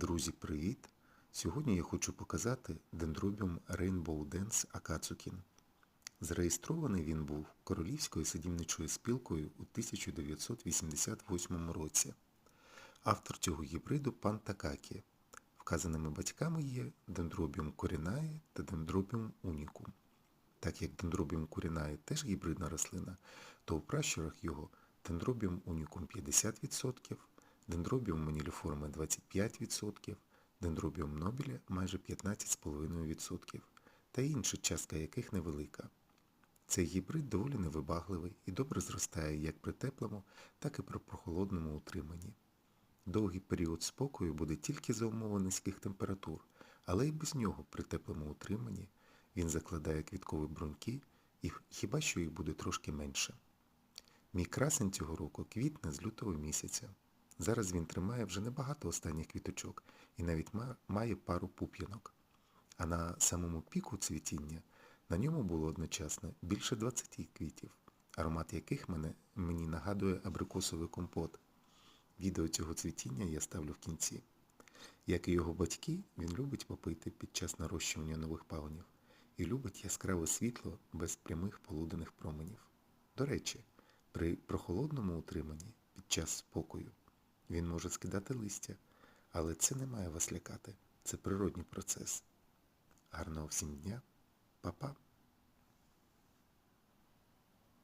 Друзі, привіт! Сьогодні я хочу показати дендробіум Rainbow Dance Акацукін. Зареєстрований він був Королівською садівничою спілкою у 1988 році. Автор цього гібриду пан Такакі. Вказаними батьками є дендробіум корінає та дендробіум унікум. Так як дендробіум корінає теж гібридна рослина, то у пращурах його дендробіум унікум 50%, дендробіум маніліформи 25%, дендробіум нобіля майже 15,5% та інша частка яких невелика. Цей гібрид доволі невибагливий і добре зростає як при теплому, так і при прохолодному утриманні. Довгий період спокою буде тільки за умови низьких температур, але й без нього при теплому утриманні він закладає квіткові бруньки і хіба що їх буде трошки менше. Мій красень цього року квітне з лютого місяця. Зараз він тримає вже небагато останніх квіточок і навіть має пару пуп'янок. А на самому піку цвітіння на ньому було одночасно більше 20 квітів, аромат яких мене, мені нагадує абрикосовий компот. Відео цього цвітіння я ставлю в кінці. Як і його батьки, він любить попити під час нарощування нових пагонів і любить яскраве світло без прямих полуденних променів. До речі, при прохолодному утриманні під час спокою він може скидати листя, але це не має вас лякати. Це природній процес. Гарного всім дня, Па-па!